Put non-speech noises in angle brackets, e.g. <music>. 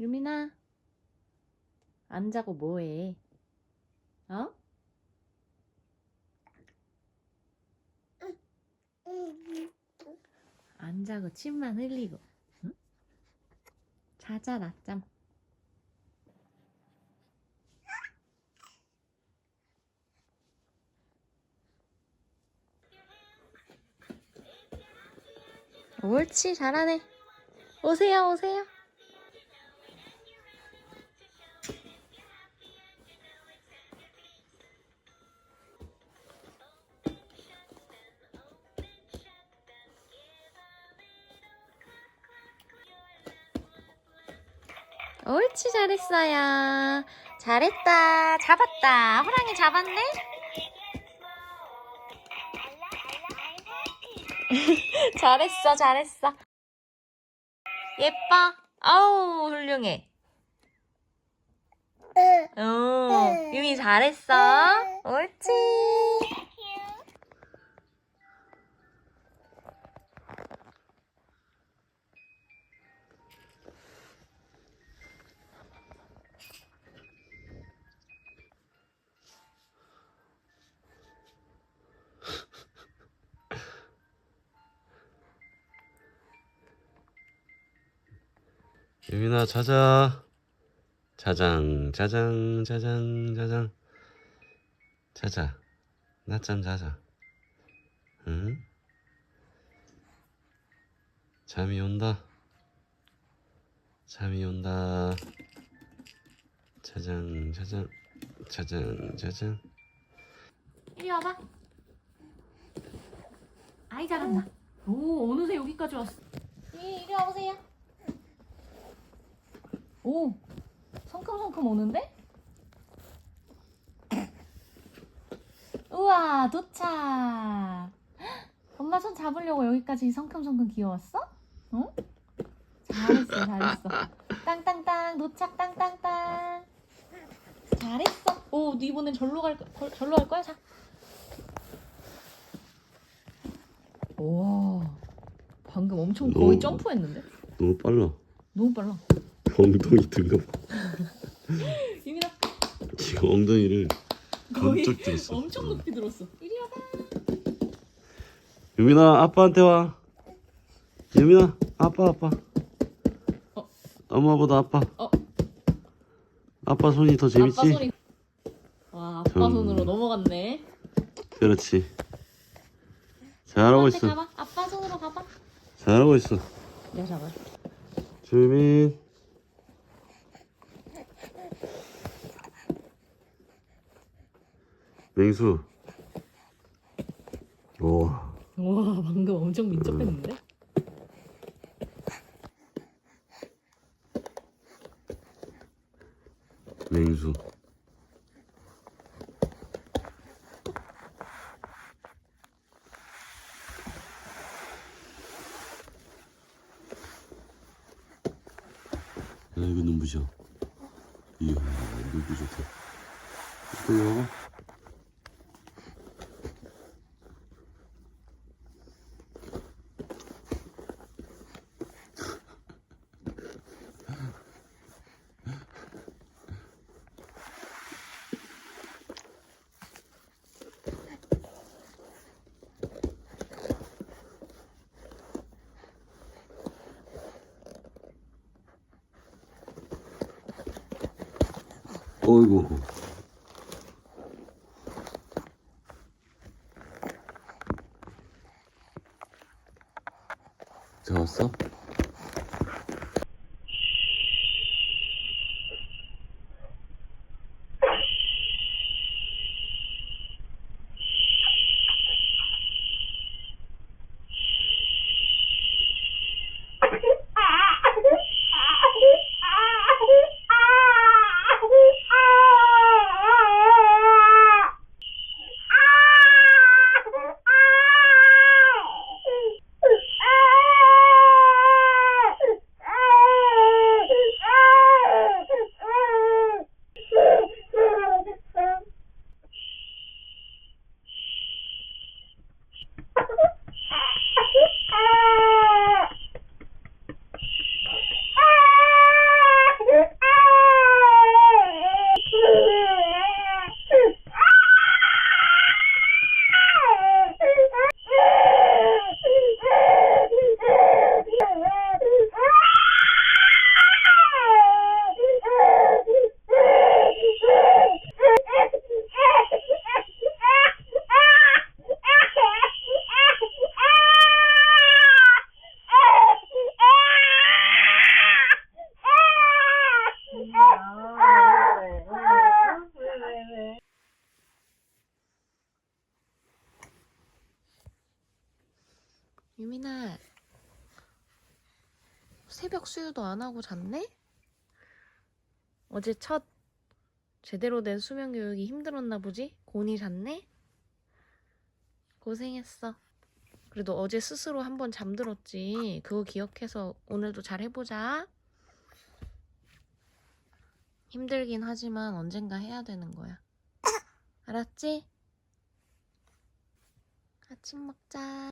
유민아, 안 자고 뭐해? 어? 안 자고 침만 흘리고, 응? 자자, 낮잠. 옳지, 잘하네. 오세요, 오세요. 옳지, 잘했어요. 잘했다. 잡았다. 호랑이 잡았네? <laughs> 잘했어, 잘했어. 예뻐. 아우, 훌륭해. 어, 유미 잘했어. 옳지. 유민아 자자 자장 자장 자장 자장 자자 낮잠 자자 응? 잠이 온다 잠이 온다 자장 자장 자장 자장 이리 와봐. 아이, 잘한다. 오, 어느새 여기까지 왔어. 이, 이리 와보세요. 오, 성큼성큼 오는데? 우와, 도착. 엄마 손 잡으려고 여기까지 성큼성큼 기어왔어? 어? 잘했어, 잘했어. 땅땅땅, 도착, 땅땅땅. 잘했어. 오, 너 이번엔 절로 갈, 거- 절로 갈 거야? 자. 와, 방금 엄청 거의 오. 점프했는데? 너무 빨라 너무 빨라. 엉덩이 봐 유민아 지금 엉덩이를 거의 번쩍 들었어 엄청 높이 들었어. 이리 와봐. 유민아 아빠한테 와 유민아 아빠 아빠 어. 엄마보다 아빠 어. 아빠 손이 더 재밌지? 아빠 손이. 와, 아빠 좀. 손으로 넘어갔네. 그렇지 잘하고 아빠한테 있어 가봐. 아빠 손으로 가봐. 잘하고 있어 내가 잡아. 주민 맹수. 오. 와, 방금 엄청 민첩했는데? 맹수. 아이고 눈부셔. 이야 눈부셔. 또 이거 어이구 잡았어? 유민아 새벽 수유도 안 하고 잤네? 어제 첫 제대로 된 수면 교육이 힘들었나 보지? 곤이 잤네? 고생했어. 그래도 어제 스스로 한 번 잠들었지. 그거 기억해서 오늘도 잘 해보자. 힘들긴 하지만 언젠가 해야 되는 거야. 알았지? 아침 먹자.